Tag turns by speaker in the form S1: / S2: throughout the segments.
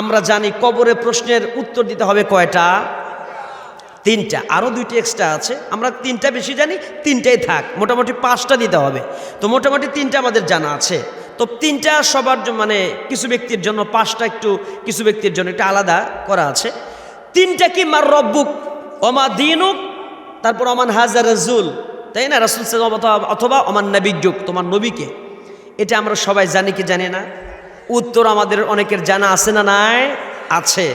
S1: আমরা জানি কবরে প্রশ্নের উত্তর দিতে হবে কয়টা? তিনটা। আরও দুইটি এক্সট্রা আছে। আমরা তিনটা বেশি জানি, তিনটাই থাক। মোটামুটি পাঁচটা দিতে হবে। তো মোটামুটি তিনটা আমাদের জানা আছে। তো তিনটা সবার মানে কিছু ব্যক্তির জন্য পাঁচটা একটু, কিছু ব্যক্তির জন্য একটু আলাদা করা আছে। তিনটা কি? মার রব্বুক অমা দিনুক, তারপর অমান হাজার রাজুল। তাই না? রাসুল অথবা অমান নবিযুগ তোমার নবীকে। এটা আমরা সবাই জানি কি জানি না? উত্তর আমাদের অনেকের জানা আছে না নাই? আছে।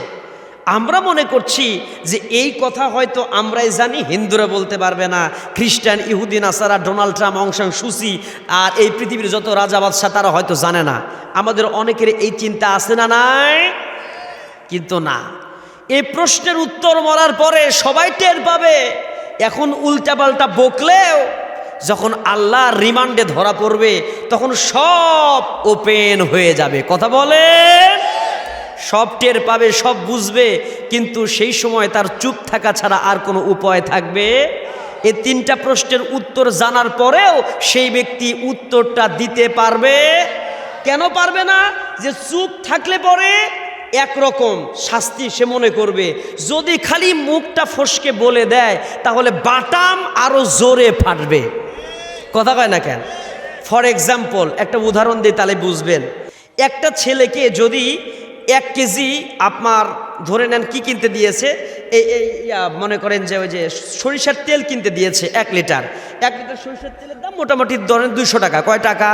S1: আমরা মনে করছি যে এই কথা হয়তো আমরাই জানি, হিন্দুরা বলতে পারবে না। খ্রিস্টান ইহুদিন আসারা Donald Trump Aung San Suu Kyi আর এই পৃথিবীর যত রাজা বাদশাহ, তারা হয়তো জানে না। আমাদের অনেকের এই চিন্তা আছে না নাই? কিন্তু না। এই প্রশ্নের উত্তর মরার পরে সবাই টের পাবে। এখন উল্টাপাল্টা বকলেও যখন আল্লাহ রিমান্ডে ধরা পড়বে, তখন সব ওপেন হয়ে যাবে। কথা বলেন? সব টের পাবে, সব বুঝবে, কিন্তু সেই সময় তার চুপ থাকা ছাড়া আর কোনো উপায় থাকবে? এই তিনটা প্রশ্নের উত্তর জানার পরেও সেই ব্যক্তি উত্তরটা দিতে পারবে? কেন পারবে না? যে চুপ থাকলে পরে একরকম শাস্তি সে মনে করবে। যদি খালি মুখটা ফসকে বলে দেয়, তাহলে বাটাম আরও জোরে ফাটবে। কথা কয় না কেন? ফর এক্সাম্পল একটা উদাহরণ দিই তাহলে বুঝবেন। একটা ছেলেকে যদি এক কেজি আপনার, ধরে নেন কি কিনতে দিয়েছে? এই এই মনে করেন যে ওই যে সরিষার তেল কিনতে দিয়েছে এক লিটার। এক লিটার সরিষার তেলের দাম মোটামুটি ধরেন দুইশো টাকা। কয় টাকা?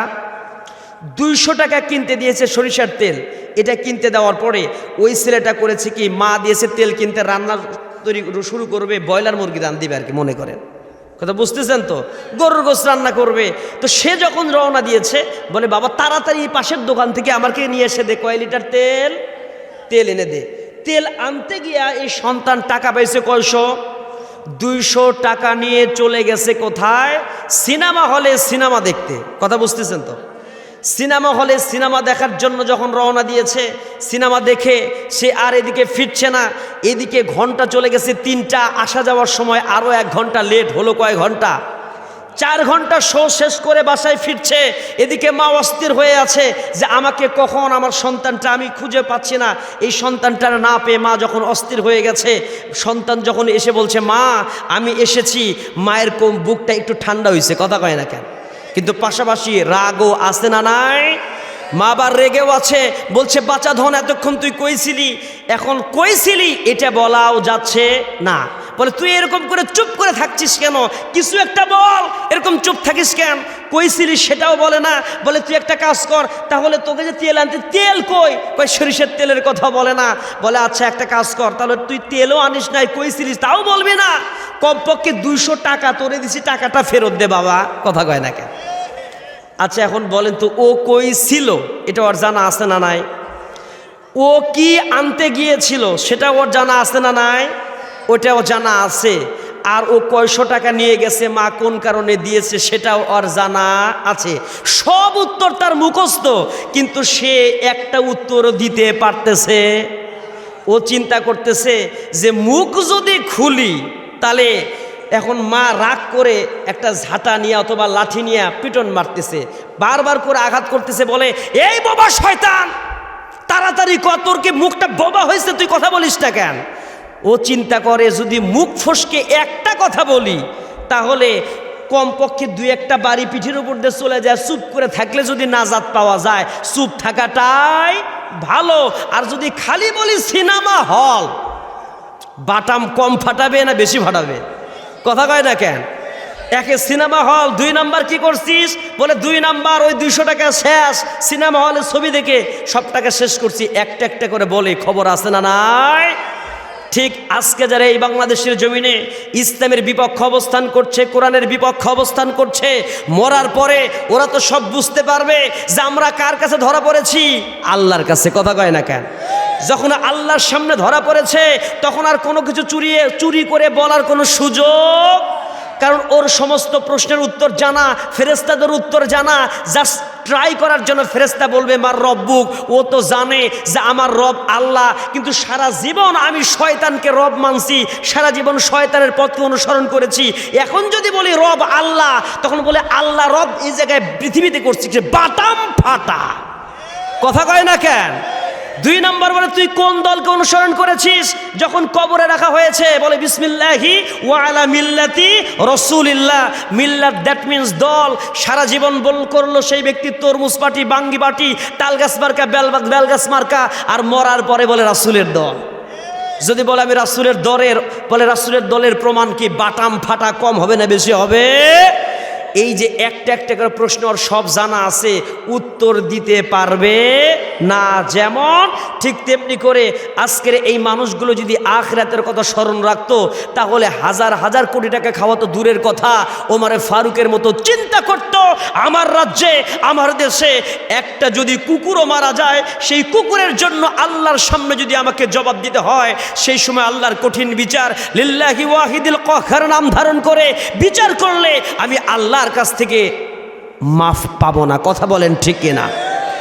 S1: দুইশো টাকা কিনতে দিয়েছে সরিষার তেল। এটা কিনতে দেওয়ার পরে ওই ছেলেটা করেছে কি, মা দিয়েছে তেল কিনতে, রান্না তৈরি শুরু করবে, ব্রয়লার মুরগি রান দিবে আর কি, মনে করেন। কথা বুঝতেছেন তো? গরুর গোস রান্না করবে। তো সে যখন রওনা দিয়েছে, বলে, বাবা, তাড়াতাড়ি পাশের দোকান থেকে আমাকে নিয়ে এসে দে, কয় লিটার তেল? তেল এনে দে। তেল আনতে গিয়া এই সন্তান টাকা পাইছে কয়শো? দুইশো টাকা নিয়ে চলে গেছে কোথায়? সিনেমা হলে সিনেমা দেখতে। কথা বুঝতেছেন তো? সিনেমা হলে সিনেমা দেখার জন্য যখন রওনা দিয়েছে, সিনেমা দেখে সে আর এদিকে ফিরছে না। এদিকে ঘণ্টা চলে গেছে তিনটা, আসা যাওয়ার সময় আরও এক ঘণ্টা লেট হলো কয়েক ঘণ্টা। চার ঘণ্টা শো শেষ করে বাসায় ফিরছে। এদিকে মা অস্থির হয়ে আছে যে আমাকে কখন আমার সন্তানটা আমি খুঁজে পাচ্ছি না। এই সন্তানটা না পেয়ে মা যখন অস্থির হয়ে গেছে, সন্তান যখন এসে বলছে, মা, আমি এসেছি। মায়ের বুকটা একটু ঠান্ডা হয়েছে কথা কয় না কেন? কিন্তু পাশাপাশি রাগও আছে না নাই? মা আবার রেগেও আছে, বলছে বাচ্চা ধন, এতক্ষণ তুই কইছিলি, এখন কইছিলি, এটা বলাও যাচ্ছে না। বলে, তুই এরকম করে চুপ করে থাকছিস কেন? কিছু একটা বল, এরকম চুপ থাকিস কেন? কইছিলি সেটাও বলে না। বলে, তুই একটা কাজ কর, তাহলে তোকে যে তেল আনতে, তেল কই? কই সরিষের তেলের কথা বলে না। বলে আচ্ছা একটা কাজ কর, তাহলে তুই তেলও আনিস নাই, কইছিলিস, তাও বলবি না? কমপক্ষে দুইশো টাকা তোরে দিছি, টাকাটা ফেরত দে বাবা, কথা কয় না কেন? আচ্ছা এখন বলেন তো, ও কই ছিল? এটা ওর জানা আছে না নাই? ও কি আনতে গিয়েছিল, সেটা ওর জানা আছে না নাই? ওটাও জানা আছে। আর ও কয়শো টাকা নিয়ে গেছে, মা কোন কারণে দিয়েছে, সেটাও ওর জানা আছে। সব উত্তর তার মুখস্থ, কিন্তু সে একটা উত্তর দিতে পারতেছে। ও চিন্তা করতেছে যে, মুখ যদি খুলি, তাহলে এখন মা রাগ করে একটা ঝাঁটা নিয়ে অথবা লাঠি নিয়ে পিটন মারতেছে, বারবার করে আঘাত করতেছে, বলে, এই বাবা শয়তান, তাড়াতাড়ি ক তোর কি মুখটা বোবা হয়েছে, তুই কথা বলিস না কেন? ও চিন্তা করে, যদি মুখ ফসকে একটা কথা বলি, তাহলে কমপক্ষে দুই একটা বাড়ি পিঠের উপর দিয়ে চলে যায়, চুপ করে থাকলে যদি নাজাত পাওয়া যায়, চুপ থাকাটাই ভালো। আর যদি খালি বলি সিনেমা হল, বাটাম কম ফাটাবে না বেশি ফাটাবে? কথা কয় না কেন? একে সিনেমা হল, দুই নাম্বার কি করছিস? বলে দুই নাম্বার, ওই দুইশো টাকা শেষ। সিনেমা হলে ছবি দেখে সব টাকা শেষ করছি, একটা একটা করে বলে, খবর আছে না নাই? ঠিক আজকে যারা এই বাংলাদেশের জমিনে ইসলামের বিপক্ষে অবস্থান করছে, কোরআনের বিপক্ষে অবস্থান করছে, মরার পরে ওরা তো সব বুঝতে পারবে যে আমরা কার কাছে ধরা পড়েছি? আল্লাহর কাছে, কথা কয় না কেন? যখন আল্লাহর সামনে ধরা পড়েছে, তখন আর কোনো কিছু চুরিয়ে, চুরি করে বলার কোনো সুযোগ? কারণ ওর সমস্ত প্রশ্নের উত্তর জানা ফেরেস্তাদের উত্তর জানা জাস্ট ট্রাই করার জন্য ফেরেস্তা বলবে, মার রব্বুক, ও তো জানে যে আমার রব আল্লাহ, কিন্তু সারা জীবন আমি শয়তানকে রব মানছি, সারা জীবন শয়তানের পথকে অনুসরণ করেছি। এখন যদি বলি রব আল্লাহ, তখন বলে আল্লাহ রব এই জায়গায় পৃথিবীতে করছি যে বাটাম ফাটা। কথা কয় না কেন? দুই নম্বর বলে, তুই কোন দলকে অনুসরণ করেছিস? যখন কবরে রাখা হয়েছে, বলে, বিসমিল্লাহি ওয়ালা মিল্লাতি রসুলিল্লাহ। মিল্লাত দ্যাট মিন্স দল। সারা জীবন বল করল সেই ব্যক্তি, তরমুজ পাটি বাঙ্গি পাটি তালগাছ মার্কা, বেল বেলগাছ মার্কা, আর মরার পরে বলে, রাসুলের দল। যদি বলে, আমি রাসুলের দলের বলে, রাসুলের দলের প্রমাণ কি? বাটাম ফাটা কম হবে না, বেশি হবে? এই যে একটা একটা করে প্রশ্ন ওর সব জানা আছে, উত্তর দিতে পারবে না যেমন ঠিক তেমনি করে আজকের এই মানুষগুলো যদি আখরাতের কথা স্মরণ রাখতো, তাহলে হাজার হাজার কোটি টাকা খাওয়া তো দূরের কথা। ওমারে ফারুকের মতো চিন্তা করত, আমার রাজ্যে, আমার দেশে একটা যদি কুকুরও মারা যায়, সেই কুকুরের জন্য আল্লাহর সামনে যদি আমাকে জবাব দিতে হয়, সেই সময় আল্লাহর কঠিন বিচার, লিল্লাহি ওয়াহিদুল কখার নাম ধারণ করে বিচার করলে আমি আল্লাহর কাছ থেকে মাফ পাবো না। কথা বলেন ঠিক কিনা?